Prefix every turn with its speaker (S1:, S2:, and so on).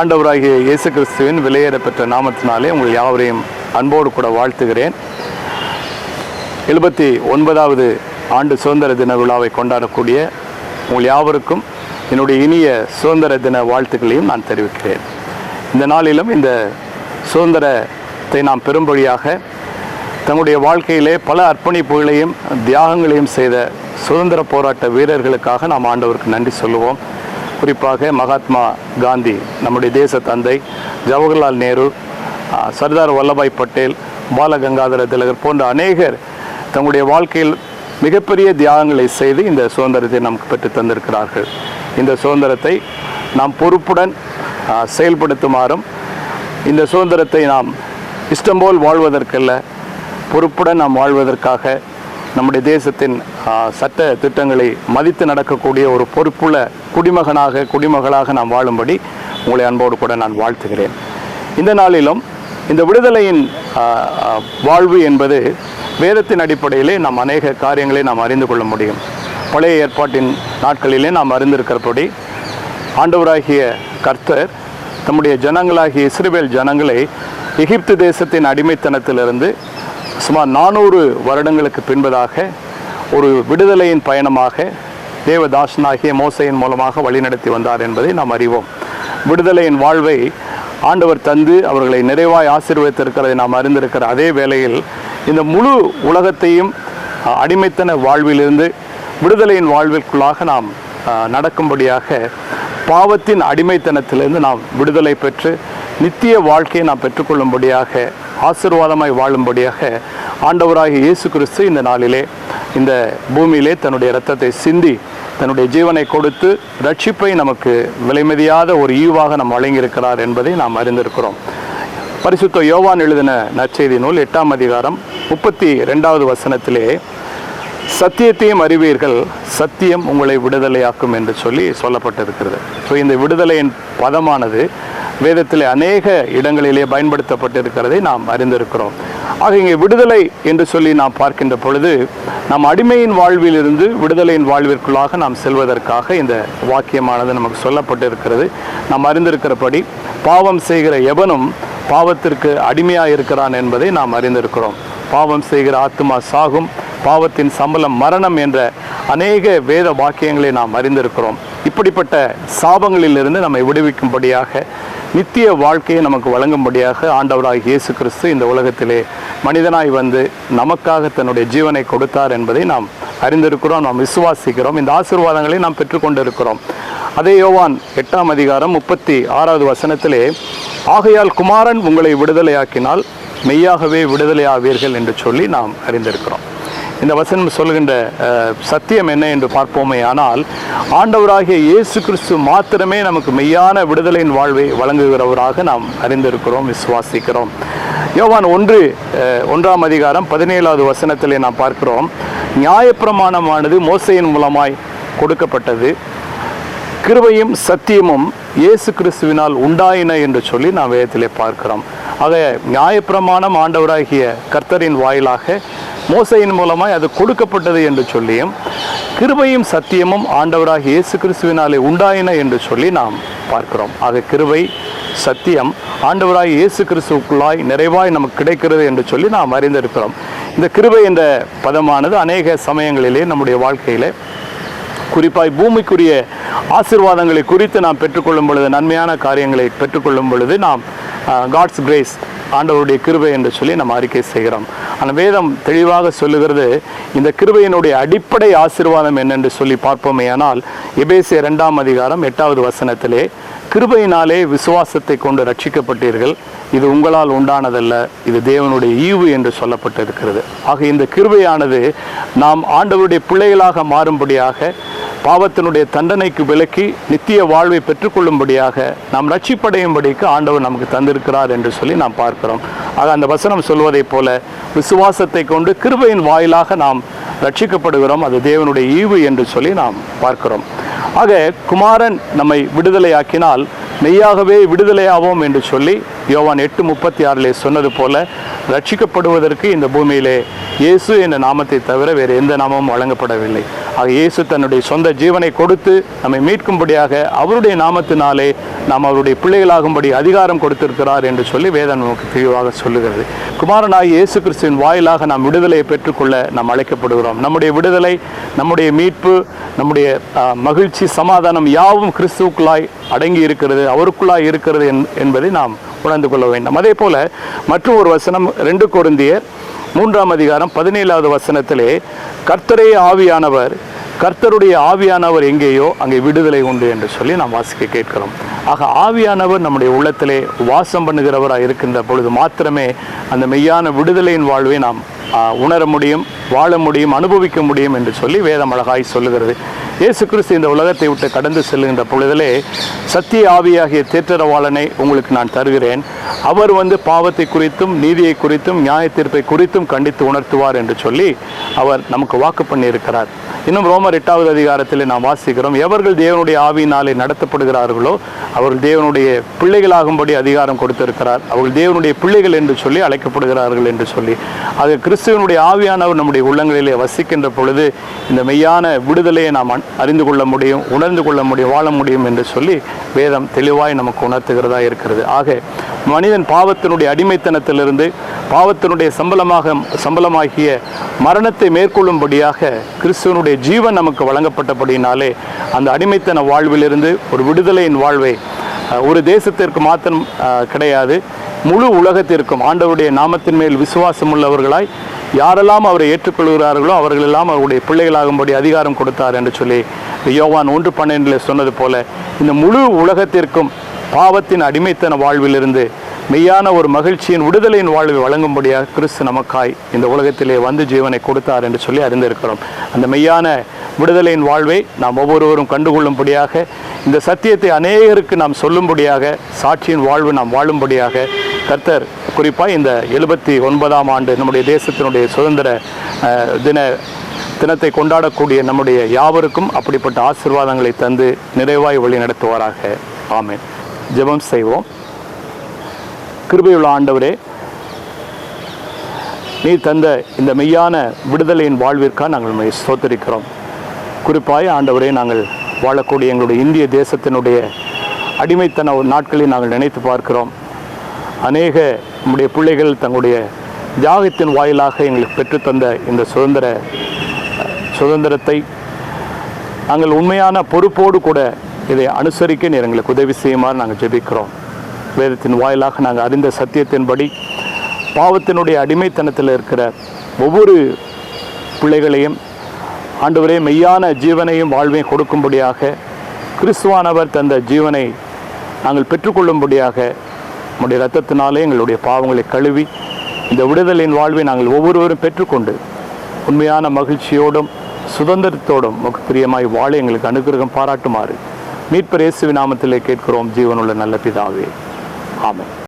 S1: ஆண்டவராகிய இயேசு கிறிஸ்துவின் விலையேற பெற்ற நாமத்தினாலே உங்கள் யாவரையும் அன்போடு கூட வாழ்த்துகிறேன். எழுபத்தி ஒன்பதாவது ஆண்டு சுதந்திர தின விழாவை கொண்டாடக்கூடிய உங்கள் யாவருக்கும் என்னுடைய இனிய சுதந்திர தின வாழ்த்துக்களையும் நான் தெரிவிக்கிறேன். இந்த நாளிலும் இந்த சுதந்திரத்தை நாம் பெரும்படியாக தங்களுடைய வாழ்க்கையிலே பல அர்ப்பணிப்புகளையும் தியாகங்களையும் செய்த சுதந்திர போராட்ட வீரர்களுக்காக நாம் ஆண்டவருக்கு நன்றி சொல்லுவோம். குறிப்பாக மகாத்மா காந்தி நம்முடைய தேச தந்தை ஜவஹர்லால் நேரு சர்தார் வல்லபாய் பட்டேல் பாலகங்காதர திலகர் போன்ற அநேகர் தங்களுடைய வாழ்க்கையில் மிகப்பெரிய தியாகங்களை செய்து இந்த சுதந்திரத்தை நமக்கு பெற்று தந்திருக்கிறார்கள். இந்த சுதந்திரத்தை நாம் பொறுப்புடன் செயல்படுத்துமாறும் இந்த சுதந்திரத்தை நாம் இஷ்டம் போல் வாழ்வதற்கல்ல பொறுப்புடன் நாம் வாழ்வதற்காக நம்முடைய தேசத்தின் சட்ட திட்டங்களை மதித்து நடக்கக்கூடிய ஒரு பொறுப்புள்ள குடிமகனாக குடிமகளாக நாம் வாழும்படி உங்களை அன்போடு கூட நான் வாழ்த்துகிறேன். இந்த நாளிலும் இந்த விடுதலையின் வாழ்வு என்பது வேதத்தின் அடிப்படையிலே நாம் அநேக காரியங்களை நாம் அறிந்து கொள்ள முடியும். பழைய ஏற்பாட்டின் நாட்களிலே நாம் அறிந்திருக்கிறபடி ஆண்டவராகிய கர்த்தர் தம்முடைய ஜனங்களாகிய இஸ்ரேல் ஜனங்களை எகிப்து தேசத்தின் அடிமைத்தனத்திலிருந்து சுமார் நானூறு வருடங்களுக்கு பின்பதாக ஒரு விடுதலையின் பயணமாக தேவதாசனாகிய மோசையின் மூலமாக வழிநடத்தி வந்தார் என்பதை நாம் அறிவோம். விடுதலையின் வாழ்வை ஆண்டவர் தந்து அவர்களை நிறைவாய் ஆசீர்வதித்திருக்கிறதை நாம் அறிந்திருக்கிற அதே வேளையில் இந்த முழு உலகத்தையும் அடிமைத்தன வாழ்விலிருந்து விடுதலையின் வாழ்விற்குள்ளாக நாம் நடக்கும்படியாக பாவத்தின் அடிமைத்தனத்திலிருந்து நாம் விடுதலை பெற்று நித்திய வாழ்க்கையை நாம் பெற்றுக்கொள்ளும்படியாக ஆசீர்வாதமாய் வாழும்படியாக ஆண்டவராகிய இயேசு கிறிஸ்து இந்த நாளிலே இந்த பூமியிலே தன்னுடைய இரத்தத்தை சிந்தி தன்னுடைய ஜீவனை கொடுத்து ரட்சிப்பை நமக்கு விலைமதியாத ஒரு ஈவாக நாம் வழங்கியிருக்கிறார் என்பதை நாம் அறிந்திருக்கிறோம். பரிசுத்த யோவான் எழுதின நற்செய்தி நூல் எட்டாம் அதிகாரம் முப்பத்தி ரெண்டாவது வசனத்திலே சத்தியத்தையும் அறிவீர்கள் சத்தியம் உங்களை விடுதலையாக்கும் என்று சொல்லி சொல்லப்பட்டிருக்கிறது. ஸோ இந்த விடுதலையின் பதமானது வேதத்தில் அநேக இடங்களிலே பயன்படுத்தப்பட்டிருக்கிறதை நாம் அறிந்திருக்கிறோம். ஆக இங்கே விடுதலை என்று சொல்லி நாம் பார்க்கின்ற பொழுது நம் அடிமையின் வாழ்விலிருந்து விடுதலையின் வாழ்விற்குள்ளாக நாம் செல்வதற்காக இந்த வாக்கியமானது நமக்கு சொல்லப்பட்டிருக்கிறது. நாம் அறிந்திருக்கிறபடி பாவம் செய்கிற எவனும் பாவத்திற்கு அடிமையாக இருக்கிறான் என்பதை நாம் அறிந்திருக்கிறோம். பாவம் செய்கிற ஆத்மா சாகும் பாவத்தின் சம்பளம் மரணம் என்ற அநேக வேத வாக்கியங்களை நாம் அறிந்திருக்கிறோம். இப்படிப்பட்ட சாபங்களிலிருந்து நம்மை விடுவிக்கும்படியாக நித்திய வாழ்க்கையை நமக்கு வழங்கும்படியாக ஆண்டவராக இயேசு கிறிஸ்து இந்த உலகத்திலே மனிதனாய் வந்து நமக்காக தன்னுடைய ஜீவனை கொடுத்தார் என்பதை நாம் அறிந்திருக்கிறோம் நாம் விசுவாசிக்கிறோம். இந்த ஆசீர்வாதங்களை நாம் பெற்றுக்கொண்டிருக்கிறோம். அதே யோவான் எட்டாம் அதிகாரம் முப்பத்தி ஆறாவது வசனத்திலே ஆகையால் குமாரன் உங்களை விடுதலையாக்கினால் மெய்யாகவே விடுதலையாவீர்கள் என்று சொல்லி நாம் அறிந்திருக்கிறோம். இந்த வசனம் சொல்கின்ற சத்தியம் என்ன என்று பார்ப்போமே. ஆனால் ஆண்டவராகிய இயேசு கிறிஸ்து மாத்திரமே நமக்கு மெய்யான விடுதலையின் வாழ்வை வழங்குகிறவராக நாம் அறிந்திருக்கிறோம் விசுவாசிக்கிறோம். யோவான் ஒன்று ஒன்றாம் அதிகாரம் பதினேழாவது வசனத்திலே நாம் பார்க்கிறோம். நியாயப்பிரமாணமானது மோசையின் மூலமாய் கொடுக்கப்பட்டது. கிருபையும் சத்தியமும் இயேசு கிறிஸ்துவினால் உண்டாயின என்று சொல்லி நாம் வேதத்திலே பார்க்கிறோம். ஆக நியாயப்பிரமாணம் ஆண்டவராகிய கர்த்தரின் வாயிலாக மோசையின் மூலமாய் அது கொடுக்கப்பட்டது என்று சொல்லியும் கிருபையும் சத்தியமும் ஆண்டவராக இயேசு கிறிஸ்துவினாலே உண்டாயின என்று சொல்லி நாம் பார்க்கிறோம். ஆக கிருபை சத்தியம் ஆண்டவராக இயேசு கிறிஸ்துவுக்குள்ளாய் நிறைவாய் நமக்கு கிடைக்கிறது என்று சொல்லி நாம் அறிந்திருக்கிறோம். இந்த கிருபை என்ற பதமானது அநேக சமயங்களிலே நம்முடைய வாழ்க்கையிலே குறிப்பாய் பூமிக்குரிய ஆசீர்வாதங்களை குறித்து நாம் பெற்றுக்கொள்ளும் பொழுது நன்மையான காரியங்களை பெற்றுக்கொள்ளும் பொழுது நாம் காட்ஸ் கிரேஸ் ஆண்டவருடைய கிருபை என்று சொல்லி நம்ம அறிக்கை செய்கிறோம். ஆனால் வேதம் தெளிவாக சொல்லுகிறது இந்த கிருபையினுடைய அடிப்படை ஆசீர்வாதம் என்னென்று சொல்லி பார்ப்போமே ஆனால் எபேசிய ரெண்டாம் அதிகாரம் எட்டாவது வசனத்திலே கிருபையினாலே விசுவாசத்தை கொண்டு ரட்சிக்கப்பட்டீர்கள் இது உங்களால் உண்டானதல்ல இது தேவனுடைய ஈவு என்று சொல்லப்பட்டிருக்கிறது. ஆக இந்த கிருபையானது நாம் ஆண்டவருடைய பிள்ளைகளாக மாறும்படியாக பாவத்தினுடைய தண்டனைக்கு விலக்கி நித்திய வாழ்வை பெற்றுக்கொள்ளும்படியாக நாம் ரட்சிப்படையும்படிக்கு ஆண்டவர் நமக்கு தந்திருக்கிறார் என்று சொல்லி நாம் பார்க்கிறோம். ஆக அந்த வசனம் சொல்வதைப் போல விசுவாசத்தை கொண்டு கிருபையின் வாயிலாக நாம் ரட்சிக்கப்படுகிறோம். அது தேவனுடைய ஈவு என்று சொல்லி நாம் பார்க்கிறோம். ஆக குமாரன் நம்மை விடுதலையாக்கினால் மெய்யாகவே விடுதலையாவோம் என்று சொல்லி யோவான் எட்டு முப்பத்தி ஆறிலே சொன்னது போல ரட்சிக்கப்படுவதற்கு இந்த பூமியிலே இயேசு என்ற நாமத்தை தவிர வேறு எந்த நாமமும் வழங்கப்படவில்லை. ஆக இயேசு தன்னுடைய சொந்த ஜீவனை கொடுத்து நம்மை மீட்கும்படியாக அவருடைய நாமத்தினாலே நாம் அவருடைய பிள்ளைகளாகும்படி அதிகாரம் கொடுத்திருக்கிறார் என்று சொல்லி வேதம் நமக்கு தெளிவாக சொல்லுகிறது. குமாரனாய் இயேசு கிறிஸ்துவின் வாயிலாக நாம் விடுதலையை பெற்றுக்கொள்ள நாம் அழைக்கப்படுகிறோம். நம்முடைய விடுதலை நம்முடைய மீட்பு நம்முடைய மகிழ்ச்சி சமாதானம் யாவும் கிறிஸ்துவுக்குள்ளாய் அடங்கி இருக்கிறது அவருக்குள்ளாய் இருக்கிறது என்- என்பதை நாம் உணர்ந்து கொள்ள வேண்டும். அதே போல மற்றும் ஒரு வசனம் ரெண்டு குருந்தியர் மூன்றாம் அதிகாரம் பதினேழாவது வசனத்திலே கர்த்தரே ஆவியானவர் கர்த்தருடைய ஆவியானவர் எங்கேயோ அங்கே விடுதலை உண்டு என்று சொல்லி நாம் வாசிக்க கேட்கிறோம். ஆக ஆவியானவர் நம்முடைய உள்ளத்திலே வாசம் பண்ணுகிறவராக இருக்கின்ற பொழுது மாத்திரமே அந்த மெய்யான விடுதலையின் வாழ்வை நாம் உணர முடியும் வாழ முடியும் அனுபவிக்க முடியும் என்று சொல்லி வேதம் அழகாய் சொல்லுகிறது. இயேசு கிறிஸ்து இந்த உலகத்தை விட்டு கடந்து செல்கின்ற பொழுதிலே சத்திய ஆவியாகிய தேற்றரவாளனை உங்களுக்கு நான் தருகிறேன். அவர் வந்து பாவத்தை குறித்தும் நீதியை குறித்தும் நியாய தீர்ப்பை குறித்தும் கண்டித்து உணர்த்துவார் என்று சொல்லி அவர் நமக்கு வாக்கு பண்ணியிருக்கிறார். இன்னும் ரோமர் எட்டாவது அதிகாரத்தில் நாம் வாசிக்கிறோம். எவர்கள் தேவனுடைய ஆவியினாலே நடத்தப்படுகிறார்களோ அவர்கள் தேவனுடைய பிள்ளைகளாகும்படி அதிகாரம் கொடுத்திருக்கிறார். அவர்கள் தேவனுடைய பிள்ளைகள் என்று சொல்லி அழைக்கப்படுகிறார்கள் என்று சொல்லி. அது கிறிஸ்துவனுடைய ஆவியானவர் நம்முடைய உள்ளங்களிலே வசிக்கின்ற பொழுது இந்த மெய்யான விடுதலையை நாம் அறிந்து கொள்ள முடியும் உணர்ந்து கொள்ள முடியும் வாழ முடியும் என்று சொல்லி வேதம் தெளிவாய் நமக்கு உணர்த்துகிறதா இருக்கிறது. ஆக மனிதன் பாவத்தினுடைய அடிமைத்தனத்திலிருந்து பாவத்தினுடைய சம்பளமாக சம்பளமாகிய மரணத்தை மேற்கொள்ளும்படியாக கிறிஸ்துவனுடைய ஜீவன் நமக்கு வழங்கப்பட்டபடினாலே அந்த அடிமைத்தன வாழ்விலிருந்து ஒரு விடுதலையின் வாழ்வை ஒரு தேசத்திற்கு மாத்திரம் கிடையாது முழு உலகத்திற்கும் ஆண்டவருடைய நாமத்தின் மேல் விசுவாசம் உள்ளவர்களாய் யாரெல்லாம் அவரை ஏற்றுக்கொள்கிறார்களோ அவர்களெல்லாம் அவருடைய பிள்ளைகளாகும்படி அதிகாரம் கொடுத்தார் என்று சொல்லி யோவான் ஒன்று பன்னெண்டில் சொன்னது போல இந்த முழு உலகத்திற்கும் பாவத்தின் அடிமைத்தன வாழ்விலிருந்து மெய்யான ஒரு மகிழ்ச்சியின் விடுதலையின் வாழ்வை வழங்கும்படியாக கிறிஸ்து நமக்காய் இந்த உலகத்திலே வந்து ஜீவனை கொடுத்தார் என்று சொல்லி அறிந்திருக்கிறோம். அந்த மெய்யான விடுதலையின் வாழ்வை நாம் ஒவ்வொருவரும் கண்டுகொள்ளும்படியாக இந்த சத்தியத்தை அநேகருக்கு நாம் சொல்லும்படியாக சாட்சியின் வாழ்வு நாம் வாழும்படியாக கர்த்தர் குறிப்பாக இந்த எழுபத்தி ஒன்பதாம் ஆண்டு நம்முடைய தேசத்தினுடைய சுதந்திர தின தினத்தை கொண்டாடக்கூடிய நம்முடைய யாவருக்கும் அப்படிப்பட்ட ஆசீர்வாதங்களை தந்து நிறைவாய் வழி நடத்துவாராக. ஆமேன். ஜெபம் செய்வோம். கிருபையுள்ள ஆண்டவரே நீ தந்த இந்த மெய்யான விடுதலையின் வாழ்விற்காக நாங்கள் மை சோத்தரிக்கிறோம் குறிப்பாய் ஆண்டவரே நாங்கள் வாழக்கூடிய எங்களுடைய இந்திய தேசத்தினுடைய அடிமைத்தன ஒரு நாட்களை நாங்கள் நினைத்து பார்க்கிறோம். அநேக நம்முடைய பிள்ளைகள் தங்களுடைய தியாகத்தின் வாயிலாக எங்களுக்கு பெற்றுத்தந்த இந்த சுதந்திர சுதந்திரத்தை நாங்கள் உண்மையான பொறுப்போடு கூட இதை அனுசரிக்க நீர் எங்களுக்கு உதவி செய்யுமாறு நாங்கள் ஜெபிக்கிறோம். வேதத்தின் வாயிலாக நாங்கள் அறிந்த சத்தியத்தின்படி பாவத்தினுடைய அடிமைத்தனத்தில் இருக்கிற ஒவ்வொரு பிள்ளைகளையும் ஆண்டவரே மெய்யான ஜீவனையும் வாழ்வையும் கொடுக்கும்படியாக கிறிஸ்துவானவர் தந்த ஜீவனை நாங்கள் பெற்றுக்கொள்ளும்படியாக நம்முடைய ரத்தத்தினாலே எங்களுடைய பாவங்களை கழுவி இந்த விடுதலின் வாழ்வை நாங்கள் ஒவ்வொருவரும் பெற்றுக்கொண்டு உண்மையான மகிழ்ச்சியோடும் சுதந்திரத்தோடும் உமக்கு பிரியமாய் வாழ எங்களுக்கு அனுகிரகம் பாராட்டுமாறு மீட்பர் இயேசுவின் நாமத்திலே கேட்கிறோம். ஜீவனுள்ள நல்ல பிதாவே. ஆமாம்